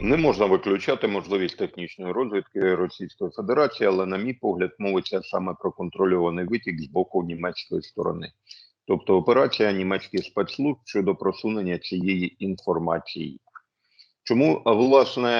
Не можна виключати можливість технічної розвідки Російської Федерації, але, на мій погляд, мовиться саме про контрольований витік з боку німецької сторони, тобто операція німецьких спецслужб щодо просунення цієї інформації. Чому, власне,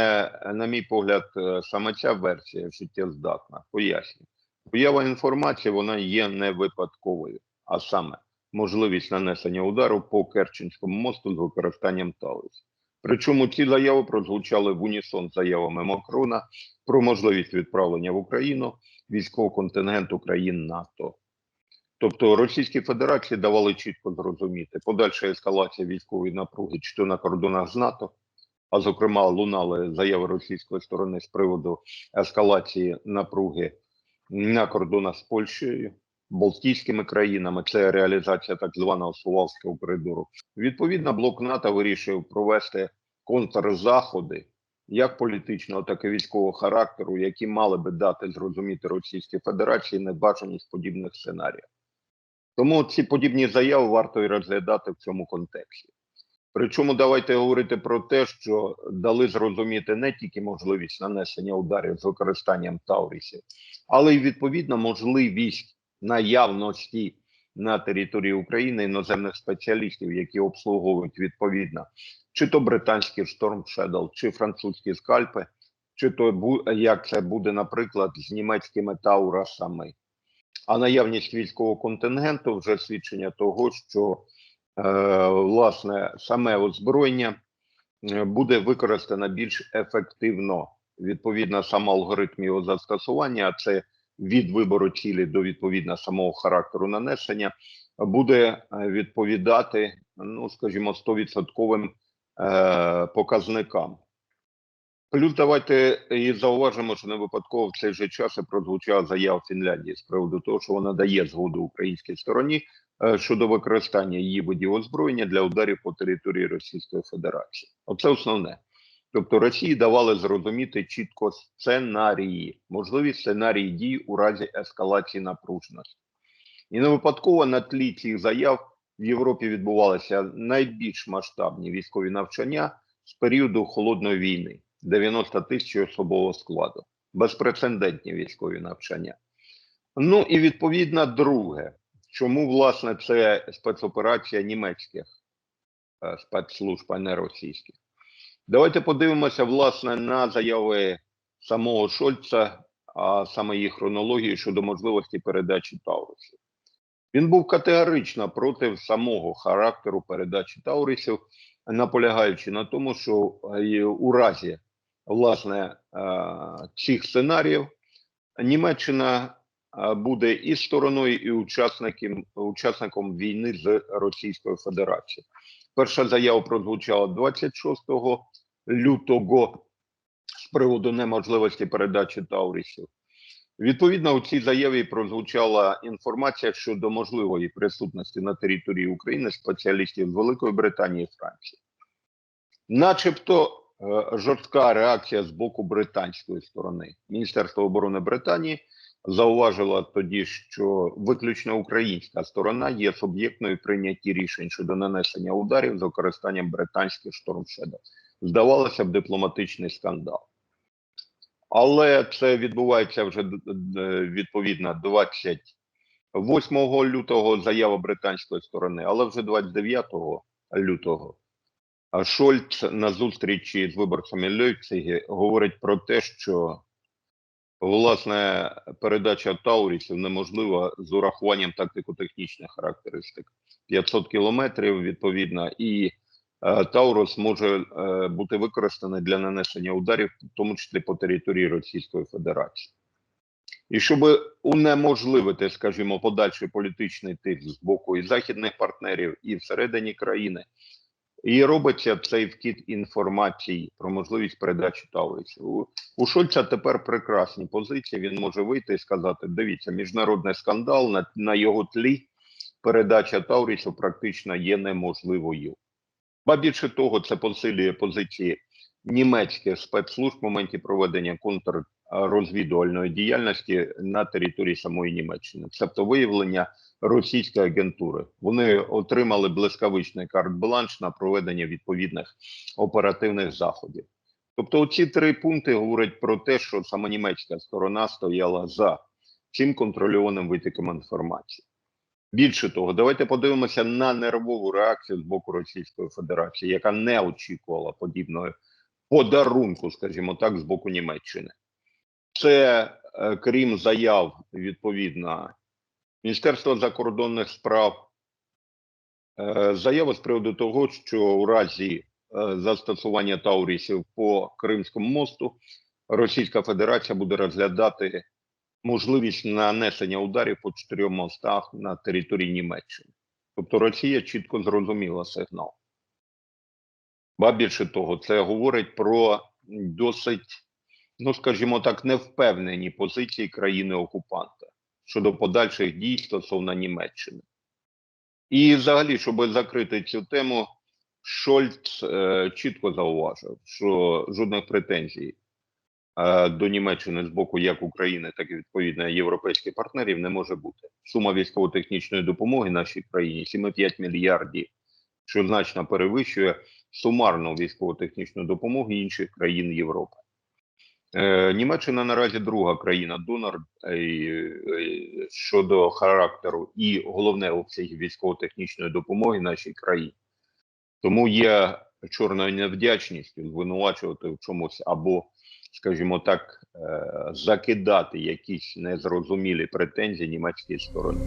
на мій погляд, е, саме ця версія життєздатна? Поясню. Поява інформації вона є не випадковою, а саме можливість нанесення удару по Керченському мосту з використанням талиць. Причому ці заяви прозвучали в унісон заявами Макрона про можливість відправлення в Україну військового контингенту країн НАТО. Тобто Російській Федерації давали чітко зрозуміти подальша ескалація військової напруги чи то на кордонах з НАТО, а зокрема лунали заяви російської сторони з приводу ескалації напруги на кордонах з Польщею, Балтійськими країнами. Це реалізація так званого Сувалського коридору. Відповідно, блок НАТО вирішив провести контрзаходи як політичного, так і військового характеру, які мали би дати зрозуміти Російській Федерації небажаність подібних сценаріїв. Тому ці подібні заяви варто і розглядати в цьому контексті. Причому давайте говорити про те, що дали зрозуміти не тільки можливість нанесення ударів з використанням Таурісів, але й відповідно можливість наявності на території України іноземних спеціалістів, які обслуговують відповідно чи то британський Storm Shadow, чи французькі скальпи, чи то як це буде, наприклад, з німецькими таурасами. А наявність військового контингенту вже свідчення того, що е, власне саме озброєння е, буде використано більш ефективно. Відповідно, сам алгоритм його застосування, а це від вибору цілі до відповідно самого характеру нанесення, буде е, відповідати, ну скажімо, 100% е, показникам. Плюс давайте і зауважимо, що не випадково в цей же час і прозвучала заява Фінляндії з приводу того, що вона дає згоду українській стороні е, щодо використання її видів озброєння для ударів по території Російської Федерації. Оце основне. Тобто Росії давали зрозуміти чітко сценарії, можливі сценарії дій у разі ескалації напруженості. І не випадково на тлі цих заяв в Європі відбувалися найбільш масштабні військові навчання з періоду холодної війни 90 тисяч особового складу, безпрецедентні військові навчання. Ну і відповідно, друге, чому власне це спецоперація німецьких е, спецслужб, а не російських. Давайте подивимося, власне, на заяви самого Шольца, а саме їх хронології щодо можливості передачі Таурусів. Він був категорично проти самого характеру передачі Таурисів, наполягаючи на тому, що е, у разі власне е, цих сценаріїв Німеччина буде і стороною, і учасником, учасником війни з Російською Федерацією. Перша заява прозвучала 26 лютого з приводу неможливості передачі Таурісів. Відповідно, у цій заяві прозвучала інформація щодо можливої присутності на території України спеціалістів з Великої Британії і Франції, начебто е, жорстка реакція з боку британської сторони. Міністерство оборони Британії зауважило тоді, що виключно українська сторона є суб'єктною прийнятті рішень щодо нанесення ударів з використанням британських Shadow. Здавалося б, дипломатичний скандал. Але це відбувається вже відповідно 28 лютого заява британської сторони, але вже 29 лютого Шольц на зустрічі з виборцями Лейпцигі говорить про те, що власне передача Таурісів неможлива з урахуванням тактико-технічних характеристик. 500 кілометрів відповідно і Е, Таурус може е, бути використаний для нанесення ударів, в тому числі по території Російської Федерації. І щоб унеможливити, скажімо, подальший політичний тиск з боку і західних партнерів, і всередині країни, і робиться цей вкид інформації про можливість передачі Таурісів. У, у Шольца тепер прекрасні позиції. Він може вийти і сказати: дивіться, міжнародний скандал на, на його тлі передача Таурісів практично є неможливою. Ба більше того, це посилює позиції німецьких спецслужб в моменті проведення контррозвідувальної діяльності на території самої Німеччини, тобто виявлення російської агентури. Вони отримали блискавичний карт-бланш на проведення відповідних оперативних заходів. Тобто, ці три пункти говорять про те, що саме німецька сторона стояла за цим контрольованим витоком інформації. Більше того, давайте подивимося на нервову реакцію з боку Російської Федерації, яка не очікувала подібної подарунку, скажімо так, з боку Німеччини. Це е, крім заяв відповідно Міністерства закордонних справ, е, заява з приводу того, що у разі е, застосування Таурісів по Кримському мосту Російська Федерація буде розглядати можливість нанесення ударів по чотирьом мостах на території Німеччини. Тобто Росія чітко зрозуміла сигнал. Ба більше того, це говорить про досить, ну скажімо так, невпевнені позиції країни-окупанта щодо подальших дій стосовно Німеччини. І взагалі, щоб закрити цю тему, Шольц е, чітко зауважив, що жодних претензій е, до Німеччини з боку як України, так і відповідно європейських партнерів не може бути. Сума військово-технічної допомоги нашій країні 7,5 мільярдів, що значно перевищує сумарну військово-технічну допомогу інших країн Європи. Е, Німеччина наразі друга країна-донор е, е, щодо характеру і головне обсягів військово-технічної допомоги нашій країні. Тому є чорною невдячністю звинувачувати в чомусь або, скажімо так, закидати якісь незрозумілі претензії німецькій стороні.